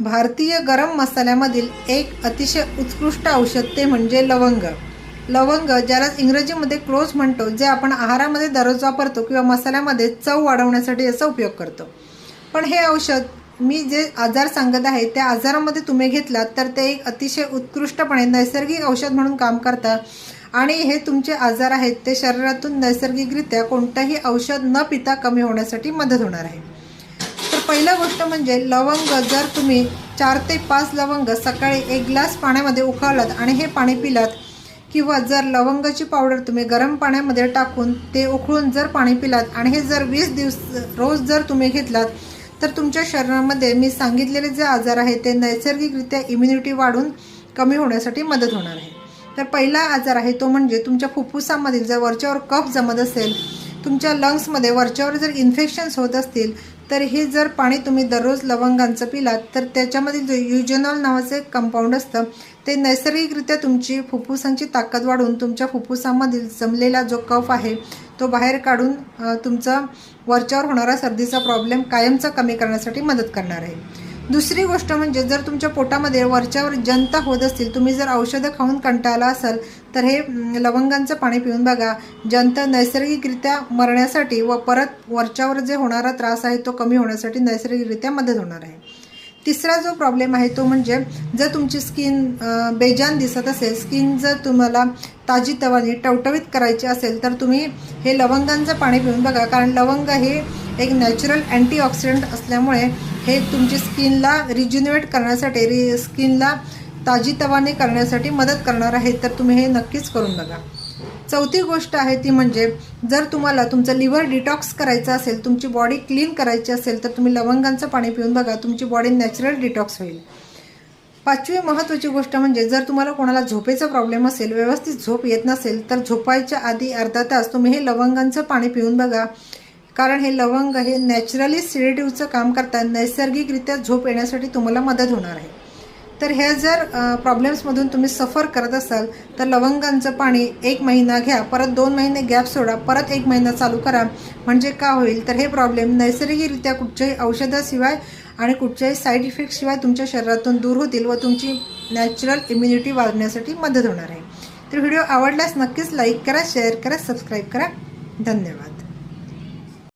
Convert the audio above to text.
भारतीय गरम मसाल्यामधील एक अतिशय उत्कृष्ट औषध ते म्हणजे लवंग. लवंग ज्याला इंग्रजीमध्ये क्लोज म्हणतो जे आपण आहारामध्ये दररोज वापरतो किंवा मसाल्यामध्ये चव वाढवण्यासाठी याचा उपयोग करतो. पण हे औषध मी जे आजार सांगत आहे त्या आजारामध्ये तुम्ही घेतलात तर ते एक अतिशय उत्कृष्टपणे नैसर्गिक औषध म्हणून काम करतं. आणि हे तुमचे आजार आहेत ते शरीरातून नैसर्गिकरित्या कोणतंही औषध न पिता कमी होण्यासाठी मदत होणार आहे. पहिला गोष्ट म्हणजे लवंग जर तुम्ही चार ते पाच लवंग सकाळी एक ग्लास पाण्यामध्ये उकळलात आणि हे पाणी पिलात किंवा जर लवंगाची पावडर तुम्ही गरम पाण्यामध्ये टाकून ते उकळून जर पाणी पिलात आणि हे जर वीस दिवस रोज जर तुम्ही घेतलात तर तुमच्या शरीरामध्ये मी सांगितलेले जे आजार आहेत ते नैसर्गिकरित्या इम्युनिटी वाढून कमी होण्यासाठी मदत होणार आहे. तर पहिला आजार आहे तो म्हणजे तुमच्या फुफ्फुसामधील जर वरच्यावर कफ जमत असेल तुमच्या लंग्समध्ये वरच्यावर जर इन्फेक्शन्स होत असतील तर हे जर पाणी तुम्ही दररोज लवंगांचं पिलात तर त्याच्यामधील जो युजेनॉल नावाचं एक कंपाऊंड असतं ते नैसर्गिकरित्या तुमची फुफ्फुसांची ताकद वाढून तुमच्या फुफ्फुसामधील जमलेला जो कफ आहे तो बाहेर काढून तुमचा वरच्यावर होणारा सर्दीचा प्रॉब्लेम कायमचा कमी करण्यासाठी मदत करणार आहे. दुसरी गोष्ट म्हणजे जर तुमच्या पोटामध्ये वरच्यावर जंत होत असतील तुम्ही जर औषधं खाऊन कंटाळला असाल तर हे लवंगांचं पाणी पिऊन बघा. जंत नैसर्गिकरित्या मरण्यासाठी व परत वरच्यावर जे होणारा त्रास आहे तो कमी होण्यासाठी नैसर्गिकरित्या मदत होणार आहे. तिसरा जो प्रॉब्लेम आहे तो म्हणजे जर तुमची स्किन बेजान दिसत असेल स्किन जर तुम्हाला ताजी तवानी टवटवीत करायची असेल तर तुम्ही हे लवंगांचं पाणी पिऊन बघा. कारण लवंग हे एक नॅचरल अँटीऑक्सिडंट असल्यामुळे हे तुमची स्किनला रिज्युनेट करण्यासाठी रि स्किनला ताजीतवाने करण्यासाठी मदत करणार आहे तर तुम्ही हे नक्कीच करून बघा. चौथी गोष्ट आहे ती म्हणजे जर तुम्हाला तुमचं लिव्हर डिटॉक्स करायचं असेल तुमची बॉडी क्लीन करायची असेल तर तुम्ही लवंगांचं पाणी पिऊन बघा तुमची बॉडी नॅचरल डिटॉक्स होईल. पाचवी महत्त्वाची गोष्ट म्हणजे जर तुम्हाला कोणाला झोपेचा प्रॉब्लेम असेल व्यवस्थित झोप येत नसेल तर झोपायच्या आधी अर्धा तास तुम्ही हे लवंगांचं पाणी पिऊन बघा. कारण हे लवंग हे नॅचरली सिडेटिव्हचं काम करतात. नैसर्गिकरित्या झोप येण्यासाठी तुम्हाला मदत होणार आहे. तर ह्या जर प्रॉब्लेम्समधून तुम्ही सफर करत असाल तर लवंगांचं पाणी एक महिना घ्या परत दोन महिने गॅप सोडा परत एक महिना चालू करा. म्हणजे का होईल? तर हे प्रॉब्लेम नैसर्गिकरित्या कुठच्याही औषधाशिवाय आणि कुठच्याही साईड इफेक्टशिवाय तुमच्या शरीरातून दूर होतील व तुमची नॅचरल इम्युनिटी वाढण्यासाठी मदत होणार आहे. तर व्हिडिओ आवडल्यास नक्कीच लाईक करा शेअर करा सबस्क्राईब करा. धन्यवाद.